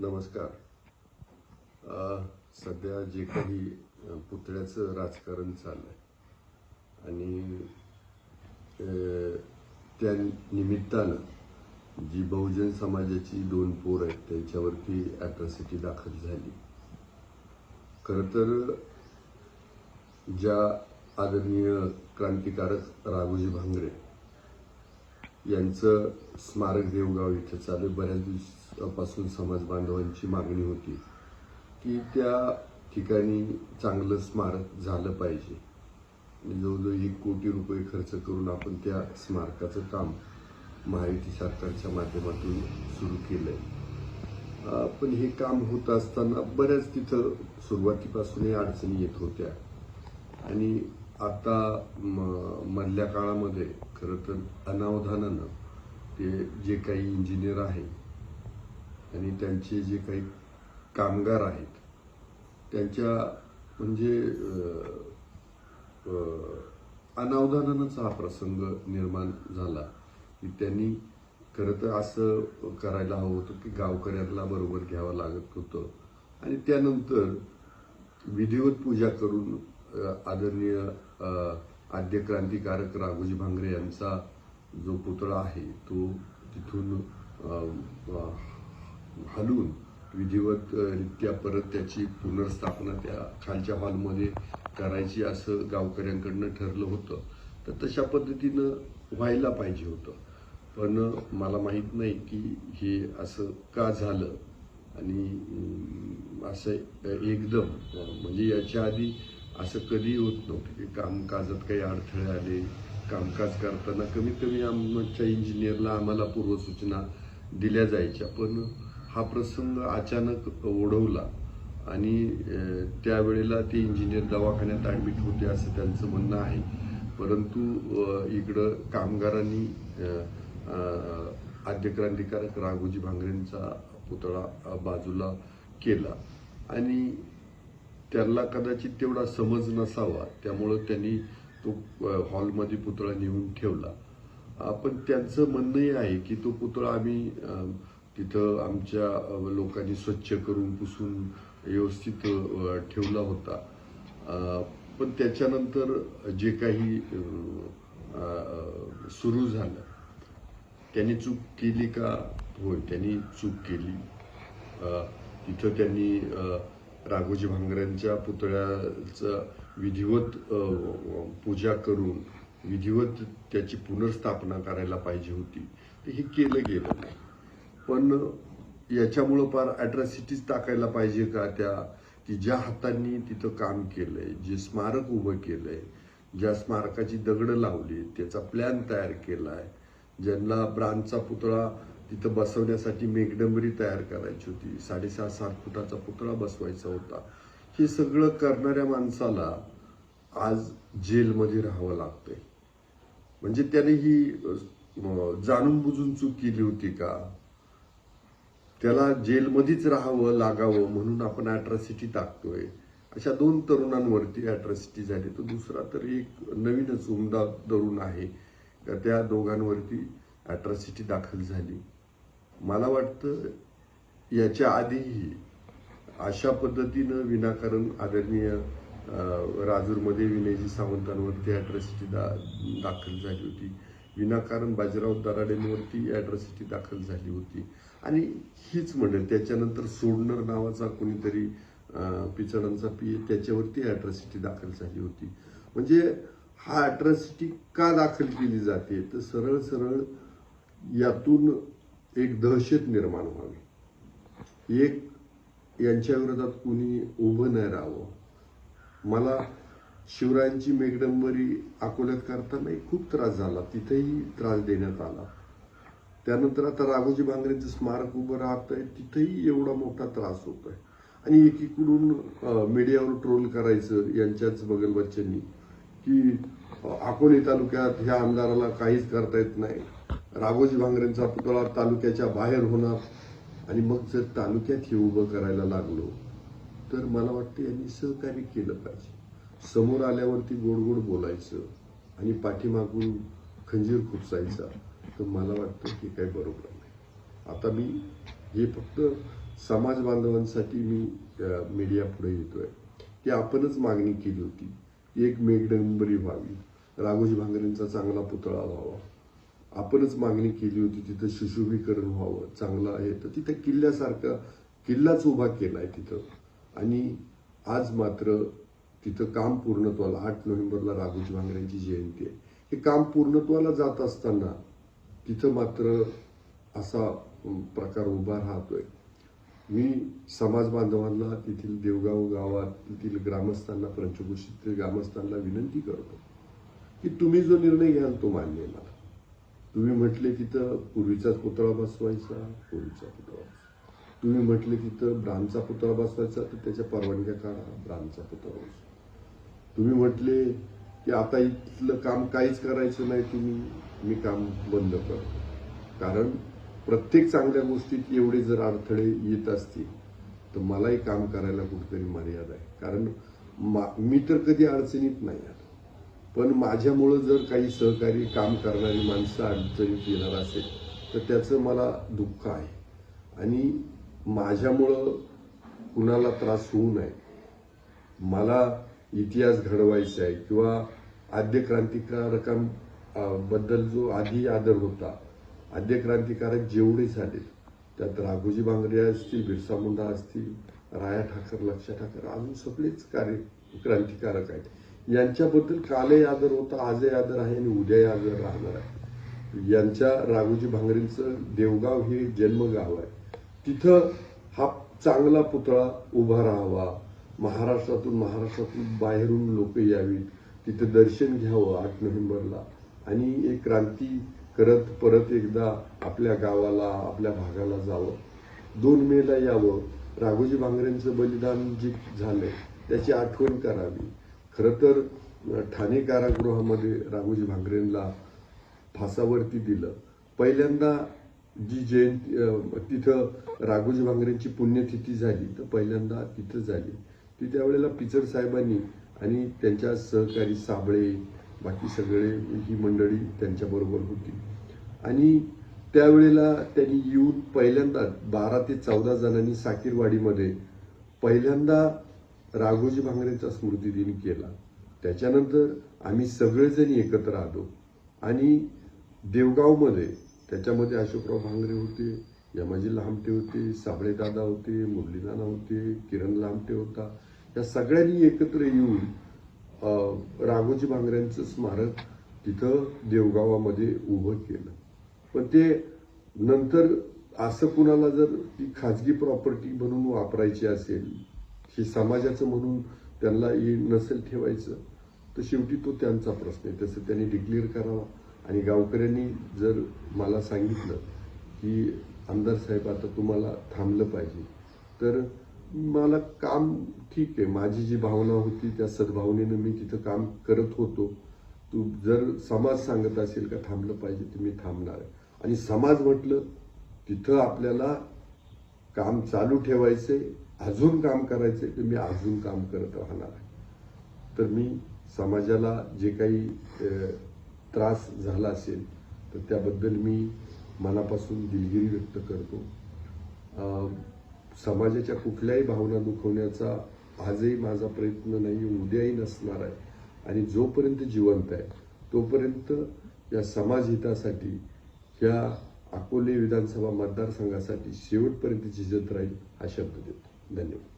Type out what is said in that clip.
नमस्कार. सध्या जे काही पुतळ्याचं राजकारण चाललं आहे आणि त्या निमित्तानं जी बहुजन समाजाची दोन पोर आहेत त्यांच्यावरती ॲट्रॉसिटी दाखल झाली. खरं तर ज्या आदरणीय क्रांतिकारक राघोजी भांगरे यांचं स्मारक देवगाव इथे चालू बऱ्याच दिवशी पासून समाज बांधवांची मागणी होती की त्या ठिकाणी चांगलं स्मारक झालं पाहिजे. जवळजवळ एक कोटी रुपये खर्च करून आपण त्या स्मारकाचं काम महायुती सरकारच्या माध्यमातून सुरू केलं आहे पण हे काम होत असताना बऱ्याच तिथं सुरुवातीपासूनही अडचणी येत होत्या. आणि आता म- मधल्या काळामध्ये खरं तर अनावधानानं ते जे काही इंजिनियर आहे आणि त्यांचे जे काही कामगार आहेत त्यांच्या म्हणजे अनावधानानंच हा प्रसंग निर्माण झाला की त्यांनी खरं तर असं करायला हवं होतं की गावकऱ्यांना बरोबर घ्यावं लागत होतं. आणि त्यानंतर विधिवत पूजा करून आदरणीय आद्य क्रांतिकारक राघोजी भांगरे यांचा जो पुतळा आहे तो तिथून हलवून विधिवत रित्या परत त्याची पुनर्स्थापना त्या खालच्या हॉलमध्ये करायची असं गावकऱ्यांकडनं ठरलं होतं. तर तशा पद्धतीनं व्हायला पाहिजे होतं. पण मला माहीत नाही की हे असं का झालं. आणि असं एकदम म्हणजे याच्या आधी असं कधी होत नव्हतं की कामकाजात काही अडथळे आले. कामकाज करताना कमीत कमी आमच्या इंजिनियरला आम्हाला पूर्वसूचना दिल्या जायच्या. पण हा प्रसंग अचानक ओढवला आणि त्यावेळेला ते इंजिनियर दवाखान्यात ॲडमिट होते असं त्यांचं म्हणणं आहे. परंतु इकडं कामगारांनी आद्यक्रांतिकारक आद्य क्रांतिकारक राघोजी भांगरेंचा पुतळा बाजूला केला. आणि त्यांना कदाचित तेवढा समज नसावा त्यामुळं त्यांनी तो हॉलमध्ये पुतळा नेऊन ठेवला. पण त्यांचं म्हणणंही आहे की तो पुतळा आम्ही तिथं आमच्या लोकांनी स्वच्छ करून पुसून व्यवस्थित ठेवला होता. पण त्याच्यानंतर जे काही सुरू झालं त्यांनी चूक केली का? होय त्यांनी चूक केली. तिथं त्यांनी राघोजी भांगऱ्यांच्या पुतळ्याचं विधिवत पूजा करून विधिवत त्याची पुनर्स्थापना करायला पाहिजे होती. तर हे केलं गेलं नाही. पण याच्यामुळं फार अॅट्रॉसिटीज टाकायला पाहिजे का त्या? की ज्या हातांनी तिथं काम केलंय जे स्मारक उभं केलंय ज्या स्मारकाची दगडं लावली त्याचा प्लॅन तयार केलाय ज्यांना ब्रांचचा पुतळा तिथं बसवण्यासाठी मेघडंबरी तयार करायची होती साडेसहा सात फुटाचा पुतळा बसवायचा होता. हे सगळं करणाऱ्या माणसाला आज जेलमध्ये राहावं लागतंय. म्हणजे त्याने ही जाणून बुजून चूक केली होती का? त्याला जेलमध्येच राहावं लागावं म्हणून आपण अॅट्रॉसिटी टाकतोय. अशा दोन तरुणांवरती अॅट्रॉसिटी झाली. तर दुसरा तर एक नवीनच उमदा तरुण आहे. त्या दोघांवरती अॅट्रॉसिटी दाखल झाली. मला वाटतं याच्या आधीही अशा पद्धतीनं विनाकारण आदरणीय राजूरमध्ये विनयजी सावंतांवरती अॅट्रॉसिटी दा दाखल झाली होती. विनाकारण बाजीराव दराडेंवरती अॅट्रॉसिटी दाखल झाली होती. आणि हीच म्हणेल त्याच्यानंतर सोडणर नावाचा कोणीतरी पिचडांचा पी त्याच्यावरती अॅट्रॉसिटी दाखल झाली होती. म्हणजे हा अॅट्रॉसिटी का दाखल केली जाते? तर सरळ सरळ यातून एक दहशत निर्माण व्हावी. एक यांच्या विरोधात कोणी उभं नाही राहावं. मला शिवरायांची मेघडंबरी अकोल्यात करतानाही खूप त्रास झाला. तिथेही त्रास देण्यात आला. त्यानंतर आता राघोजी भांगरेंचं स्मारक उभं राहत आहे तिथेही एवढा मोठा त्रास होत आहे आणि एकीकडून मीडियावर ट्रोल करायचं यांच्याच बगलबच्च्यांनी की अकोले तालुक्यात ह्या आमदाराला काहीच करता येत नाही. राघोजी भांगरेंचा पुतळा तालुक्याच्या बाहेर होणार आणि मग जर तालुक्यात हे उभं करायला लागलो तर मला वाटतं यांनी सहकार्य केलं पाहिजे. समोर आल्यावरती गोड गोड बोलायचं आणि पाठीमागून खंजीर खुपसायचा तर मला वाटतं की काही बरोबर नाही. आता मी हे फक्त समाज बांधवांसाठी मी मीडिया पुढे येतोय. की आपणच मागणी केली होती. एक मेघडंबरी व्हावी. राघोजी भांगरेंचा चांगला पुतळा व्हावा. आपणच मागणी केली होती तिथं सुशोभीकरण व्हावं. चांगलं आहे. तर तिथं किल्ल्यासारखा किल्लाच उभा केला आहे तिथं. आणि आज मात्र तिथं काम पूर्णत्वाला आठ नोव्हेंबरला राघोजी भांगऱ्यांची जयंती आहे. हे काम पूर्णत्वाला जात असताना तिथं मात्र असा प्रकार उभा राहतोय. मी समाज बांधवांना तेथील देवगाव गावातील ग्रामस्थांना पंचकृषीतील ग्रामस्थांना विनंती करतो की तुम्ही जो निर्णय घ्याल तो मान्य आहे मला. तुम्ही म्हटले तिथं पूर्वीचाच पुतळा बसवायचा पूर्वीचा पुतळा तुम्ही म्हटले तिथं ब्राह्मचा पुतळा बसवायचा तर त्याच्या परवानग्या काढा ब्राह्मचा पुतळा बसवा. तुम्ही म्हटले की आता इथलं काम काहीच करायचं नाही तुम्ही मी काम बंद करतो. कारण प्रत्येक चांगल्या गोष्टीत एवढे जर अडथळे येत असतील तर मलाही काम करायला कुठेतरी मर्यादा आहे. कारण मा- मी तर कधी अडचणीत नाही आलो. पण माझ्यामुळं जर काही सहकारी काम करणारी माणसं अडचणीत येणार असेल तर त्याचं मला दुःख आहे. आणि माझ्यामुळं कुणाला त्रास होऊ नये. मला इतिहास घडवायचा आहे किंवा आद्य क्रांतिकारकांबद्दल जो आधी आदर होता आद्य क्रांतिकारक जेवढे झाले त्यात राघोजी बांगरे असतील बिरसा मुंडा असतील राया ठाकर लक्ष्य ठाकर अजून सगळेच कार्य क्रांतिकारक आहेत. यांच्याबद्दल कालही आदर होता आजही आदर आहे आणि उद्याही आदर राहणार आहे. यांच्या राघोजी भांगरेंचं देवगाव हे जन्मगाव आहे. तिथं हा चांगला पुतळा उभा राहावा. महाराष्ट्रातून महाराष्ट्रातून बाहेरून लोक यावीत. तिथं दर्शन घ्यावं आठ नोव्हेंबरला. आणि एक क्रांती करत परत एकदा आपल्या गावाला आपल्या भागाला जावं. दोन मेला यावं. राघोजी भांगरेंचं बलिदान जे झालंय त्याची आठवण करावी. खरं तर ठाणे कारागृहामध्ये राघोजी भांगरेंना फासावरती दिलं. पहिल्यांदा जी जयंती तिथं राघोजी भांगरेंची पुण्यतिथी झाली तर पहिल्यांदा तिथं झाली. ती त्यावेळेला पिचर साहेबांनी आणि त्यांच्या सहकारी साबळे बाकी सगळे ही मंडळी त्यांच्याबरोबर होती. आणि त्यावेळेला त्यांनी येऊन पहिल्यांदा बारा ते चौदा जणांनी साकीरवाडीमध्ये पहिल्यांदा राघोजी भांगरेचा स्मृती दिन केला. त्याच्यानंतर आम्ही सगळेजण एकत्र आलो. आणि देवगावमध्ये त्याच्यामध्ये अशोकराव भांगरे होते यमाजी लांबटे होते साबळेदादा होते मुरलीदादा होते किरण लांबटे होता. या सगळ्यांनी एकत्र येऊन राघोजी भांगऱ्यांचं स्मारक तिथं देवगावामध्ये उभं केलं. पण ते नंतर असं कुणाला जर ती खाजगी प्रॉपर्टी म्हणून वापरायची असेल हे समाजाचं म्हणून त्यांना ये नसेल ठेवायचं तर शेवटी तो त्यांचा प्रश्न आहे. तसं त्यांनी डिक्लेअर करावा. आणि गावकऱ्यांनी जर मला सांगितलं की आमदार साहेब आता तुम्हाला थांबलं पाहिजे. तर मला काम ठीक आहे. माझी जी भावना होती त्या सद्भावनेनं मी तिथं काम करत होतो. तू जर समाज सांगत असेल का थांबलं पाहिजे तर मी थांबणार आहे. आणि समाज म्हटलं तिथं आपल्याला काम चालू ठेवायचे अजून काम करायचे तर मी अजून काम करत राहणार आहे. तर मी समाजाला जे काही त्रास झाला असेल तर त्याबद्दल मी मनापासून दिलगिरी व्यक्त करतो. समाजाच्या कुठल्याही भावना दुखवण्याचा आजही माझा प्रयत्न नाही उद्याही नसणार आहे. आणि जोपर्यंत जिवंत आहे तोपर्यंत या समाजहितासाठी ह्या अकोले विधानसभा मतदारसंघासाठी शेवटपर्यंत झिजत राहील हा शब्द देतो. धन्यवाद.